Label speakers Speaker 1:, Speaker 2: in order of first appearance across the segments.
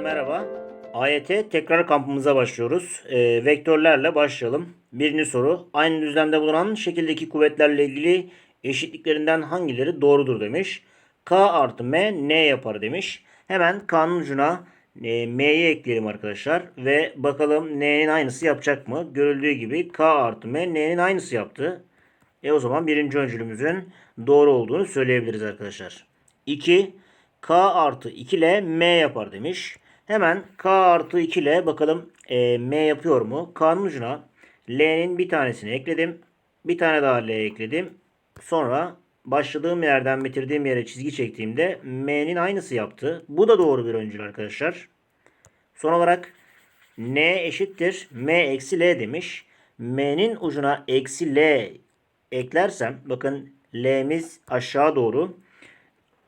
Speaker 1: Herkese merhaba. AYT tekrar kampımıza başlıyoruz. Ee, vektörlerle başlayalım. Birinci soru. Aynı düzlemde bulunan şekildeki kuvvetlerle ilgili eşitliklerinden hangileri doğrudur demiş. K artı M ne yapar demiş. Hemen K'nın ucuna e, M'yi ekleyelim arkadaşlar. Ve bakalım N'nin aynısı yapacak mı? Görüldüğü gibi K artı M N'nin aynısı yaptı. E o zaman birinci öncülümüzün doğru olduğunu söyleyebiliriz arkadaşlar. 2. K artı 2 ile M yapar demiş. Hemen K artı 2 ile bakalım e, M yapıyor mu? K'nın ucuna L'nin bir tanesini ekledim. Bir tane daha L ekledim. Sonra başladığım yerden bitirdiğim yere çizgi çektiğimde M'nin aynısı yaptı. Bu da doğru bir öncül arkadaşlar. Son olarak N eşittir M eksi L demiş. M'nin ucuna eksi L eklersem bakın L'miz aşağı doğru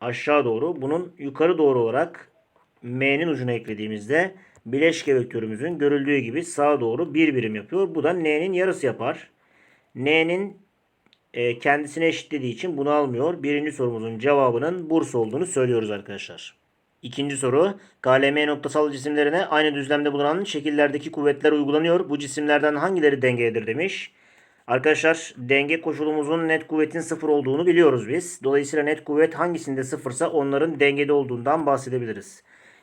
Speaker 1: aşağı doğru bunun yukarı doğru olarak M'nin ucuna eklediğimizde bileşke vektörümüzün görüldüğü gibi sağa doğru bir birim yapıyor. Bu da N'nin yarısı yapar. N'nin e, kendisine eşitlediği için bunu almıyor. Birinci sorumuzun cevabının Bursa olduğunu söylüyoruz arkadaşlar. İkinci soru. KLM noktasal cisimlerine aynı düzlemde bulunan şekillerdeki kuvvetler uygulanıyor. Bu cisimlerden hangileri dengededir demiş. Arkadaşlar denge koşulumuzun net kuvvetin sıfır olduğunu biliyoruz biz. Dolayısıyla net kuvvet hangisinde sıfırsa onların dengede olduğundan bahsedebiliriz.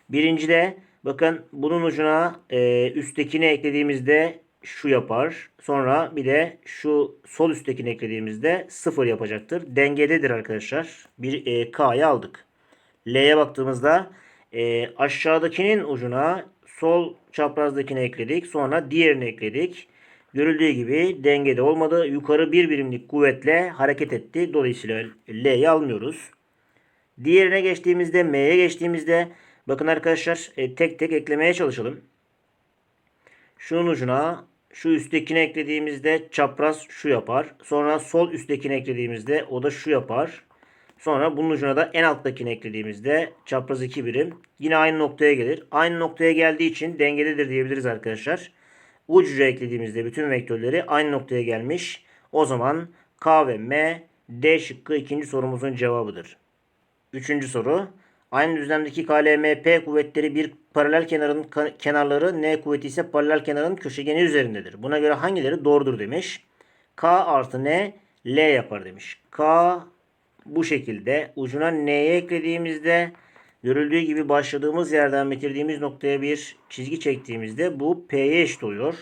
Speaker 1: Birincide bakın bunun ucuna e, üsttekini eklediğimizde şu yapar. Sonra bir de şu sol üsttekini eklediğimizde sıfır yapacaktır. Dengededir arkadaşlar. Bir e, K'yı aldık. L'ye baktığımızda e, aşağıdakinin ucuna sol çaprazdakini ekledik. Sonra diğerini ekledik. Görüldüğü gibi dengede olmadı. Yukarı bir birimlik kuvvetle hareket etti. Dolayısıyla L'yi almıyoruz. Diğerine geçtiğimizde M'ye geçtiğimizde bakın arkadaşlar e, tek tek eklemeye çalışalım. Şunun ucuna şu üsttekini eklediğimizde çapraz şu yapar. Sonra sol üsttekini eklediğimizde o da şu yapar. Sonra bunun ucuna da en alttakini eklediğimizde çapraz 2 birim yine aynı noktaya gelir. Aynı noktaya geldiği için dengededir diyebiliriz arkadaşlar. Uç uca eklediğimizde bütün vektörleri aynı noktaya gelmiş. O zaman K ve M D şıkkı ikinci sorumuzun cevabıdır. Üçüncü soru. Aynı düzlemdeki KLMP kuvvetleri bir paralel kenarın kenarları N kuvveti ise paralel kenarın köşegeni üzerindedir. Buna göre hangileri doğrudur demiş. K artı N L yapar demiş. K bu şekilde ucuna N'ye eklediğimizde görüldüğü gibi başladığımız yerden bitirdiğimiz noktaya bir çizgi çektiğimizde bu P'ye eşit oluyor.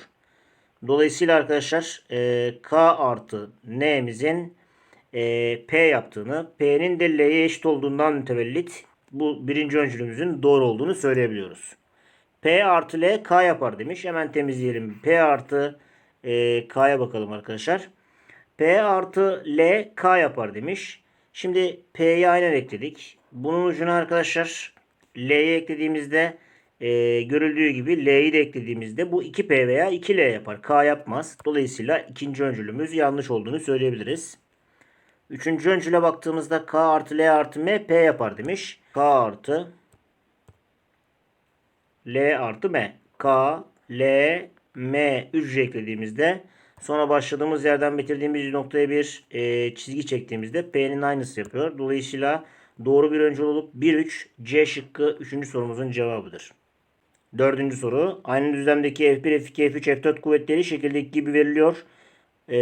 Speaker 1: Dolayısıyla arkadaşlar e, K artı N'mizin e, P yaptığını, P'nin de L'ye eşit olduğundan mütevellit bu birinci öncülümüzün doğru olduğunu söyleyebiliyoruz. P artı L K yapar demiş. Hemen temizleyelim. P artı e, K'ya bakalım arkadaşlar. P artı L K yapar demiş. Şimdi P'yi aynen ekledik. Bunun ucuna arkadaşlar L'yi eklediğimizde e, görüldüğü gibi L'yi de eklediğimizde bu 2P veya 2L yapar. K yapmaz. Dolayısıyla ikinci öncülümüz yanlış olduğunu söyleyebiliriz. Üçüncü öncüle baktığımızda K artı L artı M P yapar demiş. K artı L artı M. K, L, M hücre eklediğimizde sonra başladığımız yerden bitirdiğimiz noktaya bir e, çizgi çektiğimizde P'nin aynısı yapıyor. Dolayısıyla doğru bir öncül olup 1-3 C şıkkı 3. sorumuzun cevabıdır. Dördüncü soru. Aynı düzlemdeki F1, F2, F3, F4 kuvvetleri şekildeki gibi veriliyor. E,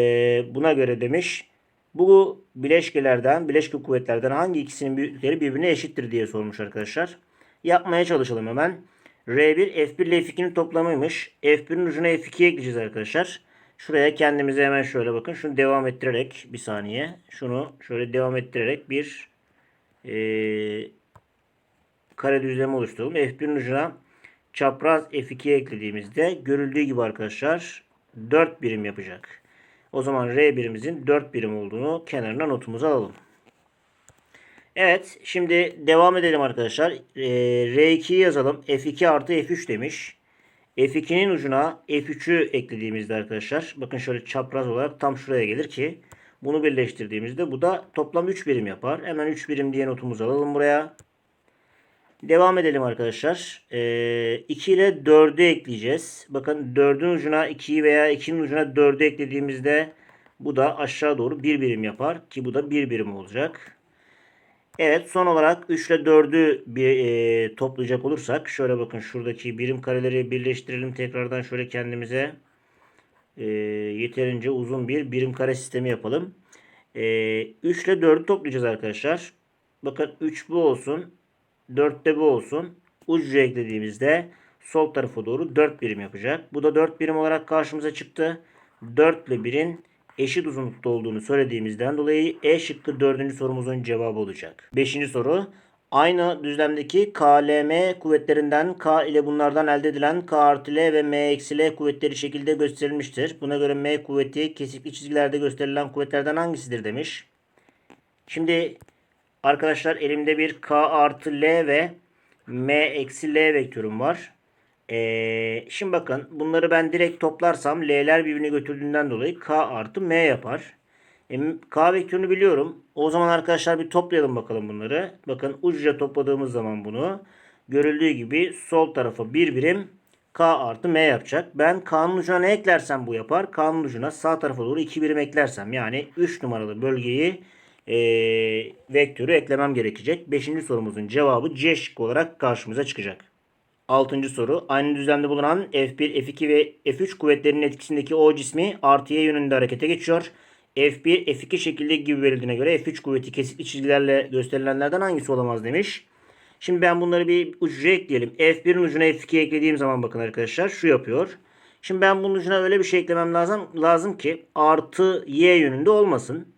Speaker 1: buna göre demiş. Bu bileşkelerden, bileşke kuvvetlerden hangi ikisinin büyüklükleri birbirine eşittir diye sormuş arkadaşlar. Yapmaya çalışalım hemen. R1 F1 ile F2'nin toplamıymış. F1'in ucuna F2'ye ekleyeceğiz arkadaşlar. Şuraya kendimize hemen şöyle bakın. Şunu devam ettirerek bir saniye. Şunu şöyle devam ettirerek bir e, kare düzlemi oluşturalım. F1'in ucuna çapraz F2'ye eklediğimizde görüldüğü gibi arkadaşlar 4 birim yapacak. O zaman R birimizin 4 birim olduğunu kenarına notumuza alalım. Evet. Şimdi devam edelim arkadaşlar. Ee, R2'yi yazalım. F2 artı F3 demiş. F2'nin ucuna F3'ü eklediğimizde arkadaşlar. Bakın şöyle çapraz olarak tam şuraya gelir ki. Bunu birleştirdiğimizde bu da toplam 3 birim yapar. Hemen 3 birim diye notumuzu alalım buraya. Devam edelim arkadaşlar. Ee, 2 ile 4'ü ekleyeceğiz. Bakın 4'ün ucuna 2'yi veya 2'nin ucuna 4'ü eklediğimizde bu da aşağı doğru 1 birim yapar. Ki bu da 1 birim olacak. Evet son olarak 3 ile 4'ü bir e, toplayacak olursak şöyle bakın şuradaki birim kareleri birleştirelim tekrardan şöyle kendimize e, yeterince uzun bir birim kare sistemi yapalım. E, 3 ile 4'ü toplayacağız arkadaşlar. Bakın 3 bu olsun. 4 de bu olsun. Ucu eklediğimizde sol tarafa doğru 4 birim yapacak. Bu da 4 birim olarak karşımıza çıktı. 4 ile 1'in eşit uzunlukta olduğunu söylediğimizden dolayı E şıkkı 4. sorumuzun cevabı olacak. 5. soru. Aynı düzlemdeki KLM kuvvetlerinden K ile bunlardan elde edilen K artı L ve M eksi L kuvvetleri şekilde gösterilmiştir. Buna göre M kuvveti kesikli çizgilerde gösterilen kuvvetlerden hangisidir demiş. Şimdi arkadaşlar elimde bir K artı L ve M eksi L vektörüm var. Ee, şimdi bakın bunları ben direkt toplarsam L'ler birbirini götürdüğünden dolayı K artı M yapar. E, K vektörünü biliyorum. O zaman arkadaşlar bir toplayalım bakalım bunları. Bakın ucuca topladığımız zaman bunu görüldüğü gibi sol tarafa bir birim K artı M yapacak. Ben K'nın ucuna ne eklersem bu yapar. K'nın ucuna sağ tarafa doğru 2 birim eklersem yani 3 numaralı bölgeyi e, vektörü eklemem gerekecek. 5. sorumuzun cevabı C şıkkı olarak karşımıza çıkacak. Altıncı soru. Aynı düzlemde bulunan F1, F2 ve F3 kuvvetlerinin etkisindeki O cismi artı Y yönünde harekete geçiyor. F1, F2 şekilde gibi verildiğine göre F3 kuvveti kesikli çizgilerle gösterilenlerden hangisi olamaz demiş. Şimdi ben bunları bir ucuya ekleyelim. F1'in ucuna F2'ye eklediğim zaman bakın arkadaşlar şu yapıyor. Şimdi ben bunun ucuna öyle bir şey eklemem lazım lazım ki artı Y yönünde olmasın.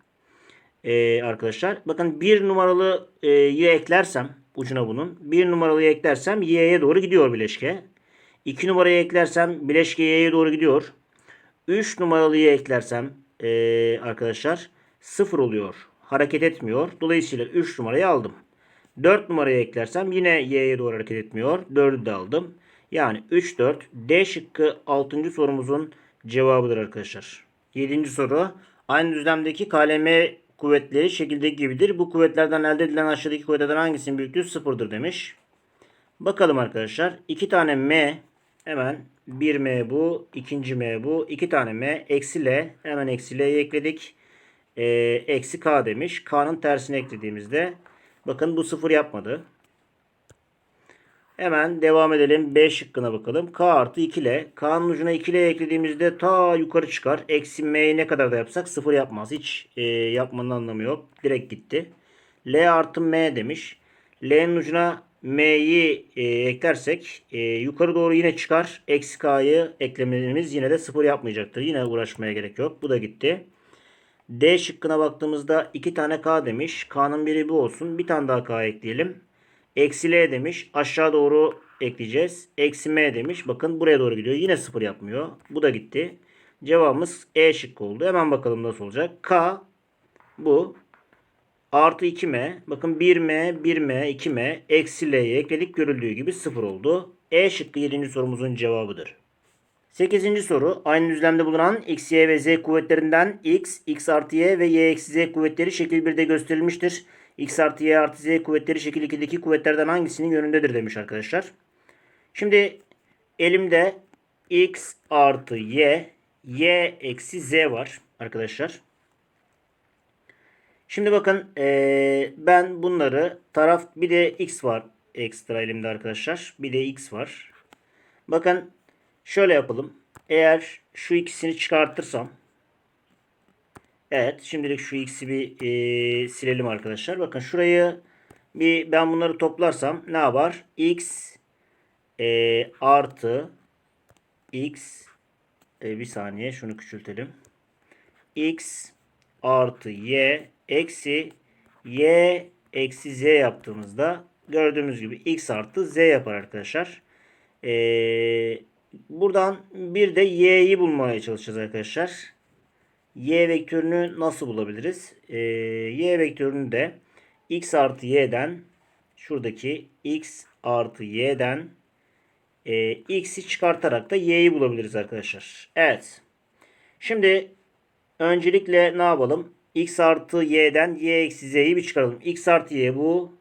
Speaker 1: Ee, arkadaşlar bakın bir numaralı e, Y eklersem ucuna bunun. Bir numaralıyı eklersem Y'ye doğru gidiyor bileşke. 2 numarayı eklersem bileşke Y'ye doğru gidiyor. 3 numaralıyı eklersem ee, arkadaşlar 0 oluyor. Hareket etmiyor. Dolayısıyla 3 numarayı aldım. 4 numarayı eklersem yine Y'ye doğru hareket etmiyor. 4'ü de aldım. Yani 3, 4. D şıkkı 6. sorumuzun cevabıdır arkadaşlar. 7. soru. Aynı düzlemdeki KLM kuvvetleri şekildeki gibidir. Bu kuvvetlerden elde edilen aşağıdaki kuvvetlerden hangisinin büyüklüğü sıfırdır demiş. Bakalım arkadaşlar. 2 tane M hemen 1 M bu. ikinci M bu. 2 tane M. Eksi L. Hemen eksi L'yi ekledik. Ee, eksi K demiş. K'nın tersini eklediğimizde bakın bu sıfır yapmadı. Hemen devam edelim. B şıkkına bakalım. K artı 2L. K'nın ucuna 2L eklediğimizde ta yukarı çıkar. Eksi M'yi ne kadar da yapsak sıfır yapmaz. Hiç e, yapmanın anlamı yok. Direkt gitti. L artı M demiş. L'nin ucuna M'yi e, eklersek e, yukarı doğru yine çıkar. Eksi K'yı eklememiz yine de sıfır yapmayacaktır. Yine uğraşmaya gerek yok. Bu da gitti. D şıkkına baktığımızda 2 tane K demiş. K'nın biri bu olsun. Bir tane daha K ekleyelim. Eksi L demiş. Aşağı doğru ekleyeceğiz. Eksi M demiş. Bakın buraya doğru gidiyor. Yine sıfır yapmıyor. Bu da gitti. Cevabımız E şıkkı oldu. Hemen bakalım nasıl olacak. K bu. Artı 2M. Bakın 1M, 1M, 2M. Eksi L'ye ekledik. Görüldüğü gibi sıfır oldu. E şıkkı 7. sorumuzun cevabıdır. 8. soru. Aynı düzlemde bulunan x, y ve z kuvvetlerinden x, x artı y ve y eksi z kuvvetleri şekil 1'de gösterilmiştir. X artı y artı z kuvvetleri şekil 2'deki kuvvetlerden hangisinin yönündedir demiş arkadaşlar. Şimdi elimde x artı y, y eksi z var arkadaşlar. Şimdi bakın ee, ben bunları taraf bir de x var ekstra elimde arkadaşlar. Bir de x var. Bakın şöyle yapalım. Eğer şu ikisini çıkartırsam Evet şimdilik şu x'i bir e, silelim arkadaşlar. Bakın şurayı bir ben bunları toplarsam ne yapar? x e, artı x e, bir saniye şunu küçültelim. x artı y eksi y eksi z yaptığımızda gördüğümüz gibi x artı z yapar arkadaşlar. Ee, buradan bir de y'yi bulmaya çalışacağız arkadaşlar. Y vektörünü nasıl bulabiliriz? Ee, y vektörünü de x artı y'den şuradaki x artı y'den e, x'i çıkartarak da y'yi bulabiliriz arkadaşlar. Evet. Şimdi öncelikle ne yapalım? x artı y'den y eksi z'yi bir çıkaralım. x artı y bu.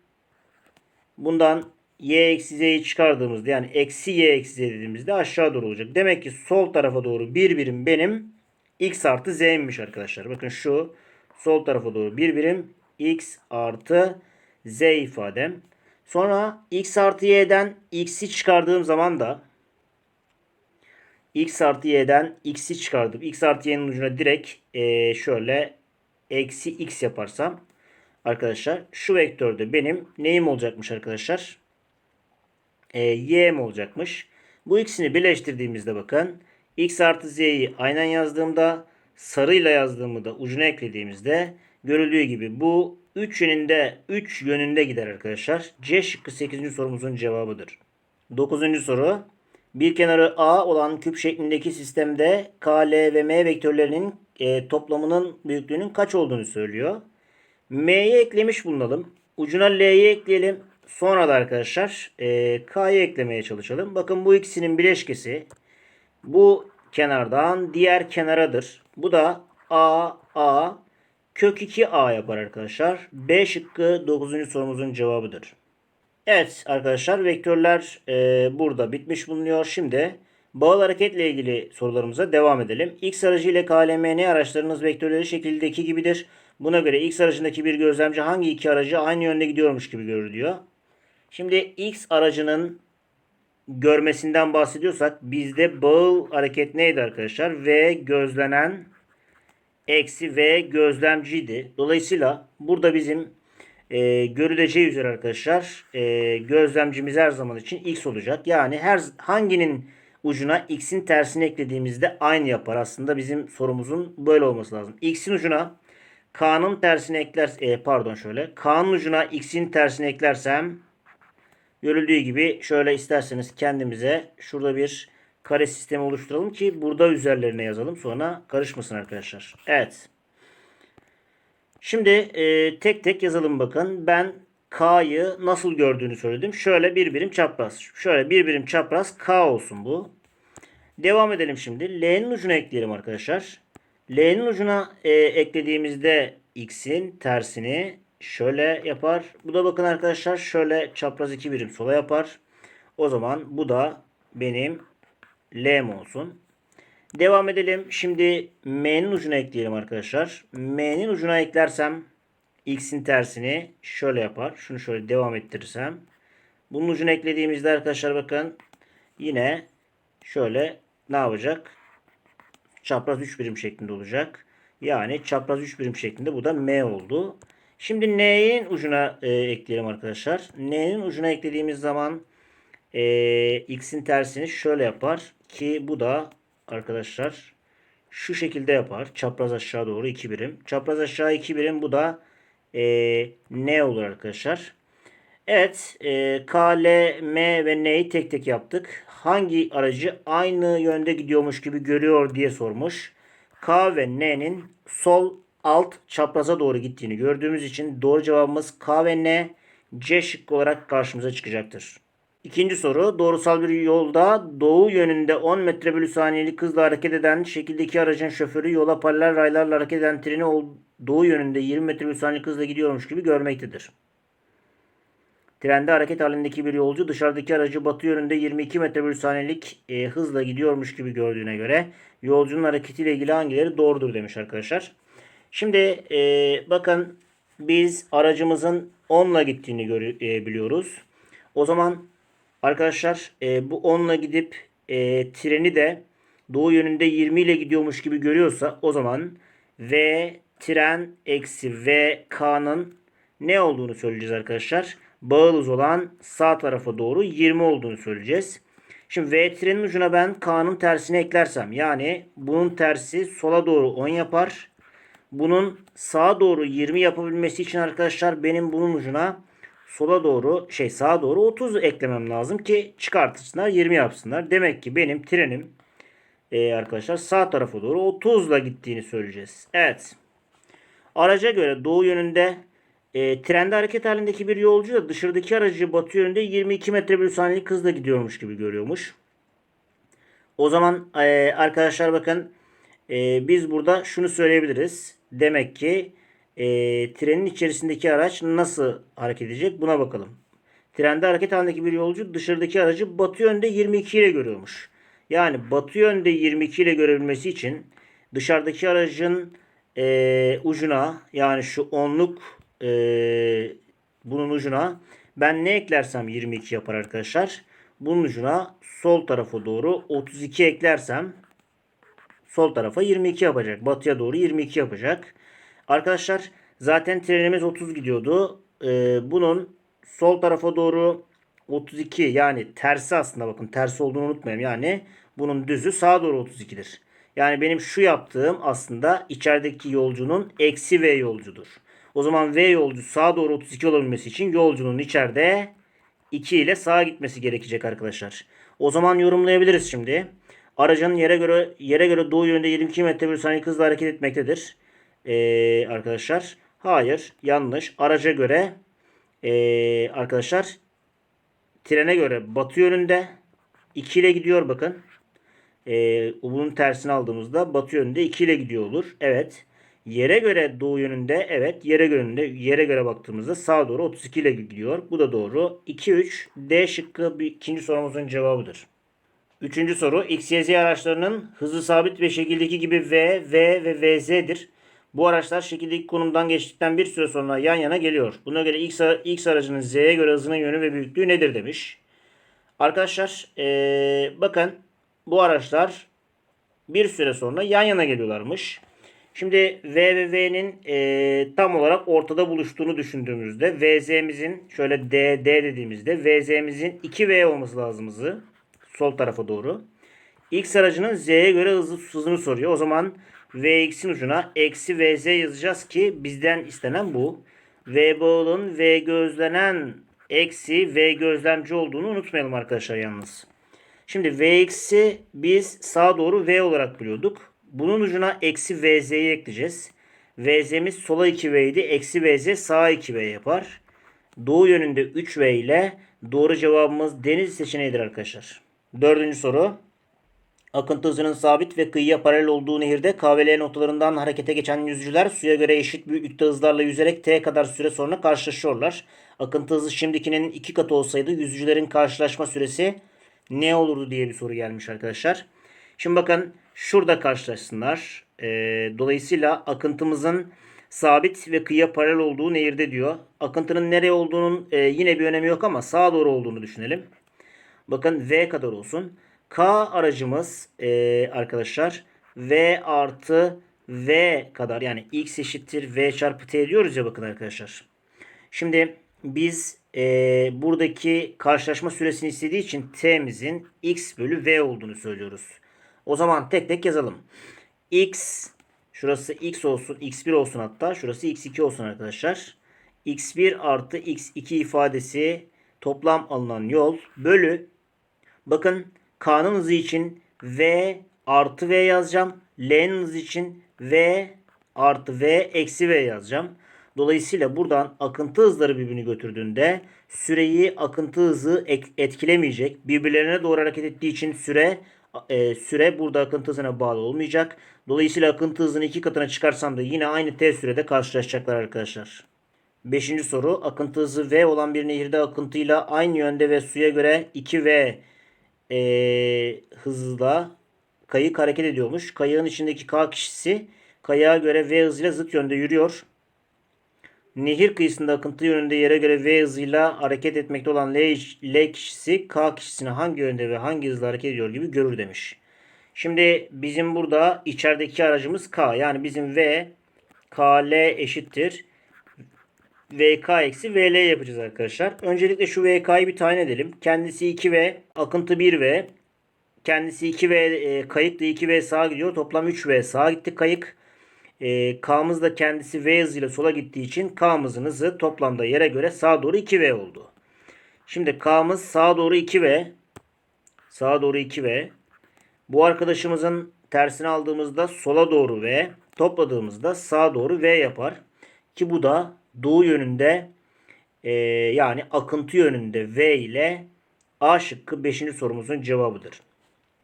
Speaker 1: Bundan y eksi z'yi çıkardığımızda yani eksi y eksi z dediğimizde aşağı doğru olacak. Demek ki sol tarafa doğru bir birim benim x artı z'ymiş arkadaşlar. Bakın şu sol tarafa doğru bir birim x artı z ifadem. Sonra x artı y'den x'i çıkardığım zaman da x artı y'den x'i çıkardım. x artı y'nin ucuna direkt eee, şöyle eksi x yaparsam arkadaşlar şu vektörde benim neyim olacakmış arkadaşlar? E, y'm olacakmış. Bu ikisini birleştirdiğimizde bakın x artı z'yi aynen yazdığımda sarıyla yazdığımı da ucuna eklediğimizde görüldüğü gibi bu 3 yönünde 3 yönünde gider arkadaşlar. C şıkkı 8. sorumuzun cevabıdır. 9. soru. Bir kenarı A olan küp şeklindeki sistemde K, L ve M vektörlerinin e, toplamının büyüklüğünün kaç olduğunu söylüyor. M'ye eklemiş bulunalım. Ucuna L'yi ekleyelim. Sonra da arkadaşlar e, K'yı eklemeye çalışalım. Bakın bu ikisinin bileşkesi bu kenardan diğer kenaradır. Bu da A, A, kök 2A yapar arkadaşlar. B şıkkı 9. sorumuzun cevabıdır. Evet arkadaşlar vektörler e, burada bitmiş bulunuyor. Şimdi bağıl hareketle ilgili sorularımıza devam edelim. X aracı ile KLMN araçlarınız vektörleri şekildeki gibidir. Buna göre X aracındaki bir gözlemci hangi iki aracı aynı yönde gidiyormuş gibi görür diyor. Şimdi X aracının görmesinden bahsediyorsak bizde bağıl hareket neydi arkadaşlar? V gözlenen eksi V gözlemciydi. Dolayısıyla burada bizim e, görüleceği üzere arkadaşlar e, gözlemcimiz her zaman için X olacak. Yani her hanginin ucuna X'in tersini eklediğimizde aynı yapar. Aslında bizim sorumuzun böyle olması lazım. X'in ucuna K'nın tersini ekler e, pardon şöyle K'nın ucuna X'in tersini eklersem görüldüğü gibi şöyle isterseniz kendimize şurada bir kare sistemi oluşturalım ki burada üzerlerine yazalım. Sonra karışmasın arkadaşlar. Evet. Şimdi e, tek tek yazalım bakın. Ben K'yı nasıl gördüğünü söyledim. Şöyle bir birim çapraz. Şöyle bir birim çapraz K olsun bu. Devam edelim şimdi. L'nin ucuna ekleyelim arkadaşlar. L'nin ucuna e, eklediğimizde X'in tersini şöyle yapar. Bu da bakın arkadaşlar şöyle çapraz iki birim sola yapar. O zaman bu da benim L'm olsun. Devam edelim. Şimdi M'nin ucuna ekleyelim arkadaşlar. M'nin ucuna eklersem X'in tersini şöyle yapar. Şunu şöyle devam ettirirsem. Bunun ucuna eklediğimizde arkadaşlar bakın yine şöyle ne yapacak? Çapraz 3 birim şeklinde olacak. Yani çapraz 3 birim şeklinde bu da M oldu. Şimdi N'nin ucuna e, ekleyelim arkadaşlar. N'nin ucuna eklediğimiz zaman e, X'in tersini şöyle yapar. Ki bu da arkadaşlar şu şekilde yapar. Çapraz aşağı doğru 2 birim. Çapraz aşağı 2 birim bu da e, N olur arkadaşlar. Evet e, K, L, M ve N'yi tek tek yaptık. Hangi aracı aynı yönde gidiyormuş gibi görüyor diye sormuş. K ve N'nin sol alt çapraza doğru gittiğini gördüğümüz için doğru cevabımız K ve N C şıkkı olarak karşımıza çıkacaktır. İkinci soru. Doğrusal bir yolda doğu yönünde 10 metre bölü saniyelik hızla hareket eden şekildeki aracın şoförü yola paralel raylarla hareket eden treni doğu yönünde 20 metre bölü saniyelik hızla gidiyormuş gibi görmektedir. Trende hareket halindeki bir yolcu dışarıdaki aracı batı yönünde 22 metre bölü saniyelik e, hızla gidiyormuş gibi gördüğüne göre yolcunun hareketiyle ilgili hangileri doğrudur demiş arkadaşlar. Şimdi e, bakın biz aracımızın 10 ile gittiğini e, biliyoruz. O zaman arkadaşlar e, bu 10 ile gidip e, treni de doğu yönünde 20 ile gidiyormuş gibi görüyorsa o zaman V tren eksi V K'nın ne olduğunu söyleyeceğiz arkadaşlar. Bağıl olan sağ tarafa doğru 20 olduğunu söyleyeceğiz. Şimdi V trenin ucuna ben K'nın tersini eklersem yani bunun tersi sola doğru 10 yapar. Bunun sağa doğru 20 yapabilmesi için arkadaşlar benim bunun ucuna sola doğru şey sağa doğru 30 eklemem lazım ki çıkartırsınlar 20 yapsınlar. Demek ki benim trenim e, arkadaşlar sağ tarafa doğru 30 ile gittiğini söyleyeceğiz. Evet. Araca göre doğu yönünde e, trende hareket halindeki bir yolcu da dışarıdaki aracı batı yönünde 22 metre bölü saniyelik hızla gidiyormuş gibi görüyormuş. O zaman e, arkadaşlar bakın e, biz burada şunu söyleyebiliriz. Demek ki e, trenin içerisindeki araç nasıl hareket edecek buna bakalım. Trende hareket halindeki bir yolcu dışarıdaki aracı batı yönde 22 ile görüyormuş. Yani batı yönde 22 ile görebilmesi için dışarıdaki aracın e, ucuna yani şu onluk e, Bunun ucuna ben ne eklersem 22 yapar arkadaşlar. Bunun ucuna sol tarafa doğru 32 eklersem sol tarafa 22 yapacak. Batıya doğru 22 yapacak. Arkadaşlar zaten trenimiz 30 gidiyordu. Ee, bunun sol tarafa doğru 32 yani tersi aslında bakın tersi olduğunu unutmayalım. Yani bunun düzü sağa doğru 32'dir. Yani benim şu yaptığım aslında içerideki yolcunun eksi V yolcudur. O zaman V yolcu sağa doğru 32 olabilmesi için yolcunun içeride 2 ile sağa gitmesi gerekecek arkadaşlar. O zaman yorumlayabiliriz şimdi. Aracın yere göre yere göre doğu yönünde 22 metre bir saniye hızla hareket etmektedir. Ee, arkadaşlar hayır yanlış. Araca göre ee, arkadaşlar trene göre batı yönünde 2 ile gidiyor bakın. Ee, bunun tersini aldığımızda batı yönünde 2 ile gidiyor olur. Evet. Yere göre doğu yönünde evet yere göre yere göre baktığımızda sağa doğru 32 ile gidiyor. Bu da doğru. 2 3 D şıkkı bir ikinci sorumuzun cevabıdır. Üçüncü soru X, Y, Z araçlarının hızı sabit ve şekildeki gibi V, V ve VZ'dir. Bu araçlar şekildeki konumdan geçtikten bir süre sonra yan yana geliyor. Buna göre X, X aracının Z'ye göre hızının yönü ve büyüklüğü nedir demiş. Arkadaşlar ee, bakın bu araçlar bir süre sonra yan yana geliyorlarmış. Şimdi V ve V'nin e, tam olarak ortada buluştuğunu düşündüğümüzde VZ'mizin şöyle D, D dediğimizde VZ'mizin 2V olması lazım hızı. Sol tarafa doğru. X aracının Z'ye göre hızı, hızını soruyor. O zaman Vx'in ucuna eksi Vz yazacağız ki bizden istenen bu. V bağılın V gözlenen eksi V gözlemci olduğunu unutmayalım arkadaşlar yalnız. Şimdi Vx'i biz sağa doğru V olarak biliyorduk. Bunun ucuna eksi Vz'yi ekleyeceğiz. Vz'miz sola 2V idi. Eksi Vz sağa 2V yapar. Doğu yönünde 3V ile doğru cevabımız deniz seçeneğidir arkadaşlar. Dördüncü soru. Akıntı hızının sabit ve kıyıya paralel olduğu nehirde KVL noktalarından harekete geçen yüzücüler suya göre eşit büyüklükte hızlarla yüzerek T kadar süre sonra karşılaşıyorlar. Akıntı hızı şimdikinin iki katı olsaydı yüzücülerin karşılaşma süresi ne olurdu diye bir soru gelmiş arkadaşlar. Şimdi bakın şurada karşılaşsınlar. Ee, dolayısıyla akıntımızın sabit ve kıyıya paralel olduğu nehirde diyor. Akıntının nereye olduğunun e, yine bir önemi yok ama sağa doğru olduğunu düşünelim. Bakın V kadar olsun. K aracımız e, arkadaşlar V artı V kadar yani X eşittir V çarpı T diyoruz ya bakın arkadaşlar. Şimdi biz e, buradaki karşılaşma süresini istediği için T'mizin X bölü V olduğunu söylüyoruz. O zaman tek tek yazalım. X şurası X olsun X1 olsun hatta şurası X2 olsun arkadaşlar. X1 artı X2 ifadesi toplam alınan yol bölü bakın K'nın hızı için V artı V yazacağım. L'nin hızı için V artı V eksi V yazacağım. Dolayısıyla buradan akıntı hızları birbirini götürdüğünde süreyi akıntı hızı etkilemeyecek. Birbirlerine doğru hareket ettiği için süre e, süre burada akıntı hızına bağlı olmayacak. Dolayısıyla akıntı hızını iki katına çıkarsam da yine aynı t sürede karşılaşacaklar arkadaşlar. Beşinci soru. Akıntı hızı V olan bir nehirde akıntıyla aynı yönde ve suya göre 2V e, hızla kayık hareket ediyormuş. Kayığın içindeki K kişisi kayığa göre V hızıyla zıt yönde yürüyor. Nehir kıyısında akıntı yönünde yere göre V hızıyla hareket etmekte olan L, L kişisi K kişisine hangi yönde ve hangi hızla hareket ediyor gibi görür demiş. Şimdi bizim burada içerideki aracımız K. Yani bizim V KL eşittir. VK eksi VL yapacağız arkadaşlar. Öncelikle şu VK'yı bir tayin edelim. Kendisi 2V, akıntı 1V. Kendisi 2V, e, kayık da 2V sağa gidiyor. Toplam 3V sağa gitti kayık. E, K'mız da kendisi V hızıyla sola gittiği için K'mızın hızı toplamda yere göre sağa doğru 2V oldu. Şimdi K'mız sağa doğru 2V. Sağa doğru 2V. Bu arkadaşımızın tersini aldığımızda sola doğru V. Topladığımızda sağa doğru V yapar. Ki bu da doğu yönünde e, yani akıntı yönünde V ile A şıkkı 5. sorumuzun cevabıdır.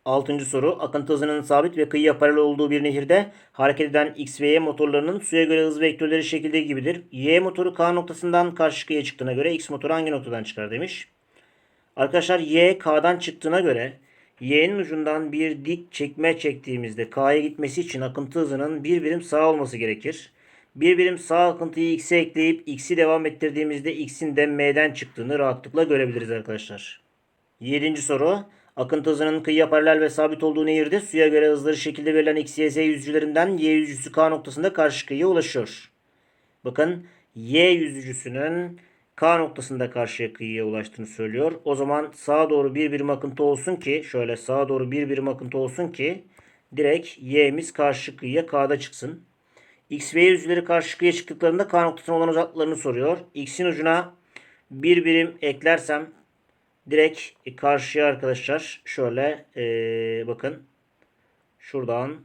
Speaker 1: 6. soru akıntı hızının sabit ve kıyıya paralel olduğu bir nehirde hareket eden X ve Y motorlarının suya göre hız vektörleri şekilde gibidir. Y motoru K noktasından karşı kıyıya çıktığına göre X motoru hangi noktadan çıkar demiş. Arkadaşlar Y K'dan çıktığına göre Y'nin ucundan bir dik çekme çektiğimizde K'ya gitmesi için akıntı hızının bir birim sağ olması gerekir. Bir birim sağ akıntıyı x'e ekleyip x'i devam ettirdiğimizde x'in de m'den çıktığını rahatlıkla görebiliriz arkadaşlar. Yedinci soru. Akıntı hızının kıyıya paralel ve sabit olduğu nehirde suya göre hızları şekilde verilen x, y, z yüzücülerinden y yüzücüsü k noktasında karşı kıyıya ulaşıyor. Bakın y yüzücüsünün k noktasında karşıya kıyıya ulaştığını söylüyor. O zaman sağa doğru bir birim akıntı olsun ki şöyle sağa doğru bir birim akıntı olsun ki direkt y'miz karşı kıyıya k'da çıksın. X ve Y yüzleri karşı kıyıya çıktıklarında K noktasına olan uzaklıklarını soruyor. X'in ucuna bir birim eklersem direkt karşıya arkadaşlar şöyle ee, bakın şuradan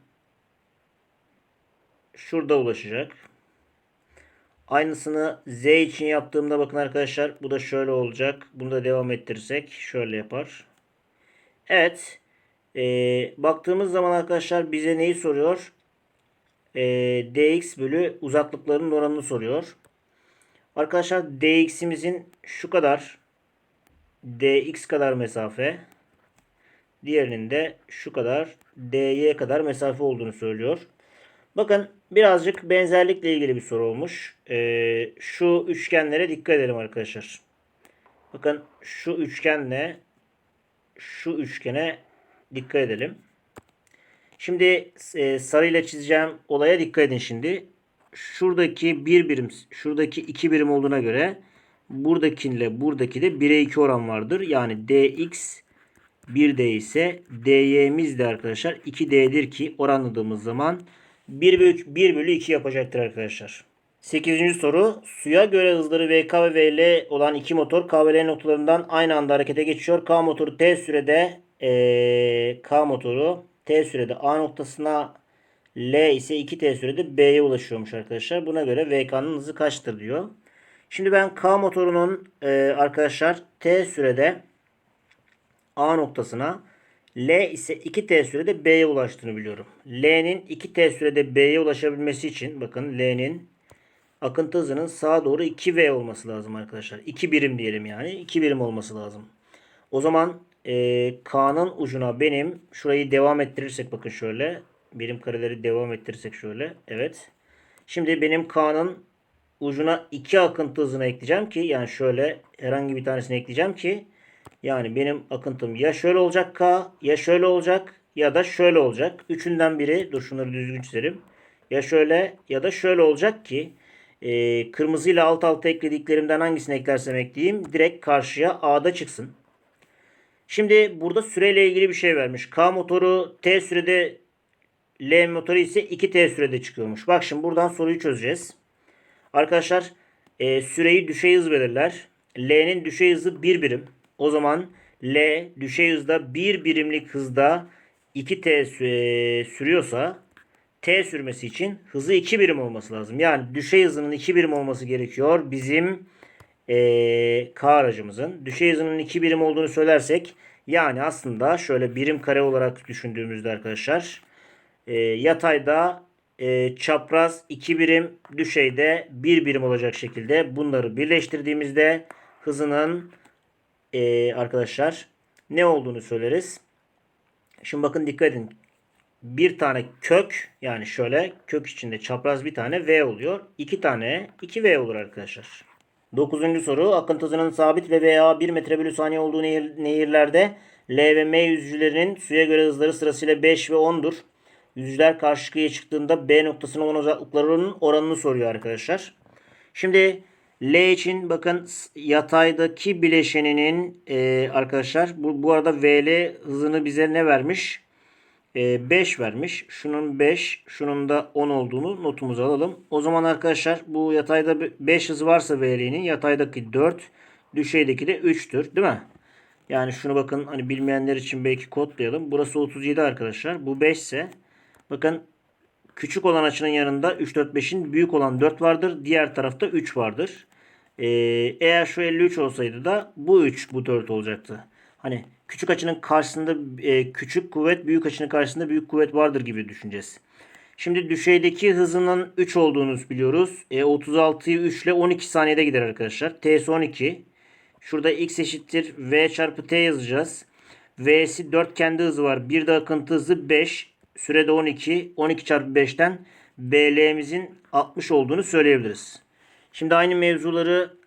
Speaker 1: şurada ulaşacak. Aynısını Z için yaptığımda bakın arkadaşlar bu da şöyle olacak. Bunu da devam ettirirsek şöyle yapar. Evet. ee, baktığımız zaman arkadaşlar bize neyi soruyor? E, dx bölü uzaklıklarının oranını soruyor. Arkadaşlar dx'imizin şu kadar dx kadar mesafe diğerinin de şu kadar dy kadar mesafe olduğunu söylüyor. Bakın birazcık benzerlikle ilgili bir soru olmuş. E, şu üçgenlere dikkat edelim arkadaşlar. Bakın şu üçgenle şu üçgene dikkat edelim. Şimdi e, sarıyla çizeceğim olaya dikkat edin şimdi. Şuradaki bir birim, şuradaki iki birim olduğuna göre buradakiyle buradaki de 1'e 2 oran vardır. Yani dx 1d ise dy'miz de arkadaşlar 2d'dir ki oranladığımız zaman 1 bölü, 1 bölü 2 yapacaktır arkadaşlar. 8. soru. Suya göre hızları VK ve VL olan iki motor K ve L noktalarından aynı anda harekete geçiyor. K motoru T sürede ee, K motoru T sürede A noktasına L ise 2T sürede B'ye ulaşıyormuş arkadaşlar. Buna göre VK'nın hızı kaçtır diyor. Şimdi ben K motorunun e, arkadaşlar T sürede A noktasına L ise 2T sürede B'ye ulaştığını biliyorum. L'nin 2T sürede B'ye ulaşabilmesi için bakın L'nin akıntı hızının sağa doğru 2V olması lazım arkadaşlar. 2 birim diyelim yani. 2 birim olması lazım. O zaman e, K'nın ucuna benim şurayı devam ettirirsek bakın şöyle. Birim kareleri devam ettirirsek şöyle. Evet. Şimdi benim K'nın ucuna 2 akıntı hızını ekleyeceğim ki yani şöyle herhangi bir tanesini ekleyeceğim ki yani benim akıntım ya şöyle olacak K ya şöyle olacak ya da şöyle olacak. Üçünden biri dur şunları düzgün çizelim. Ya şöyle ya da şöyle olacak ki e, kırmızıyla alt alta eklediklerimden hangisini eklersem ekleyeyim direkt karşıya A'da çıksın. Şimdi burada süreyle ilgili bir şey vermiş. K motoru T sürede L motoru ise 2T sürede çıkıyormuş. Bak şimdi buradan soruyu çözeceğiz. Arkadaşlar e, süreyi düşey hız belirler. L'nin düşey hızı 1 birim. O zaman L düşey hızda 1 birimlik hızda 2T e, sürüyorsa T sürmesi için hızı 2 birim olması lazım. Yani düşey hızının 2 birim olması gerekiyor. Bizim e, K aracımızın düşey hızının 2 birim olduğunu söylersek yani aslında şöyle birim kare olarak düşündüğümüzde arkadaşlar e, yatayda e, çapraz 2 birim düşeyde 1 birim olacak şekilde bunları birleştirdiğimizde hızının e, arkadaşlar ne olduğunu söyleriz. Şimdi bakın dikkat edin. Bir tane kök yani şöyle kök içinde çapraz bir tane V oluyor. iki tane 2V olur arkadaşlar. Dokuzuncu soru. Akıntı hızının sabit ve VA 1 metre bölü saniye olduğu nehir, nehirlerde L ve M yüzücülerinin suya göre hızları sırasıyla 5 ve 10'dur. Yüzücüler karşı kıyıya çıktığında B noktasına olan uzaklıklarının oranını soruyor arkadaşlar. Şimdi L için bakın yataydaki bileşeninin e, arkadaşlar bu, bu arada VL hızını bize ne vermiş? 5 vermiş. Şunun 5, şunun da 10 olduğunu notumuza alalım. O zaman arkadaşlar bu yatayda 5 hız varsa VL'nin yataydaki 4, düşeydeki de 3'tür. Değil mi? Yani şunu bakın hani bilmeyenler için belki kodlayalım. Burası 37 arkadaşlar. Bu 5 ise bakın küçük olan açının yanında 3, 4, 5'in büyük olan 4 vardır. Diğer tarafta 3 vardır. Ee, eğer şu 53 olsaydı da bu 3 bu 4 olacaktı. Hani küçük açının karşısında e, küçük kuvvet büyük açının karşısında büyük kuvvet vardır gibi düşüneceğiz. Şimdi düşeydeki hızının 3 olduğunu biliyoruz. E, 36'yı 3 ile 12 saniyede gider arkadaşlar. T'si 12. Şurada x eşittir v çarpı t yazacağız. V'si 4 kendi hızı var. Bir de akıntı hızı 5. Sürede 12. 12 çarpı 5'ten BL'mizin 60 olduğunu söyleyebiliriz. Şimdi aynı mevzuları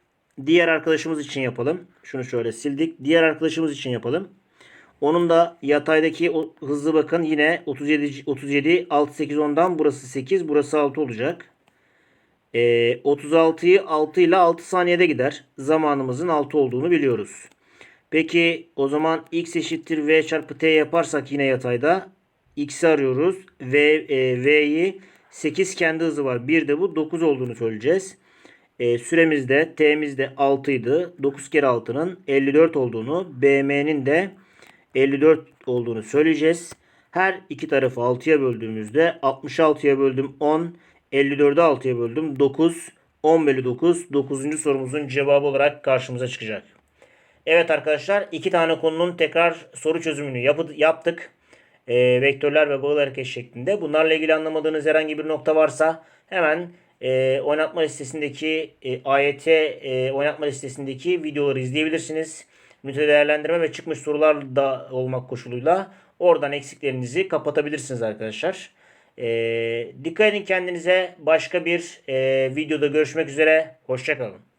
Speaker 1: diğer arkadaşımız için yapalım. Şunu şöyle sildik. Diğer arkadaşımız için yapalım. Onun da yataydaki o hızlı bakın yine 37 37 6 8 10'dan burası 8 burası 6 olacak. Ee, 36'yı 6 ile 6 saniyede gider. Zamanımızın 6 olduğunu biliyoruz. Peki o zaman x eşittir v çarpı t yaparsak yine yatayda x'i arıyoruz. V, e, v'yi 8 kendi hızı var. Bir de bu 9 olduğunu söyleyeceğiz. E, süremizde t'mizde 6 idi. 9 kere 6'nın 54 olduğunu, bm'nin de 54 olduğunu söyleyeceğiz. Her iki tarafı 6'ya böldüğümüzde 66'ya böldüm 10, 54'ü 6'ya böldüm 9, 10 bölü 9, 9. sorumuzun cevabı olarak karşımıza çıkacak. Evet arkadaşlar iki tane konunun tekrar soru çözümünü yapı- yaptık. E, vektörler ve bağıl hareket şeklinde. Bunlarla ilgili anlamadığınız herhangi bir nokta varsa hemen e, oynatma listesindeki e, AYT e, oynatma listesindeki videoları izleyebilirsiniz. Ünite değerlendirme ve çıkmış sorular da olmak koşuluyla oradan eksiklerinizi kapatabilirsiniz arkadaşlar. E, dikkat edin kendinize. Başka bir e, videoda görüşmek üzere. Hoşçakalın.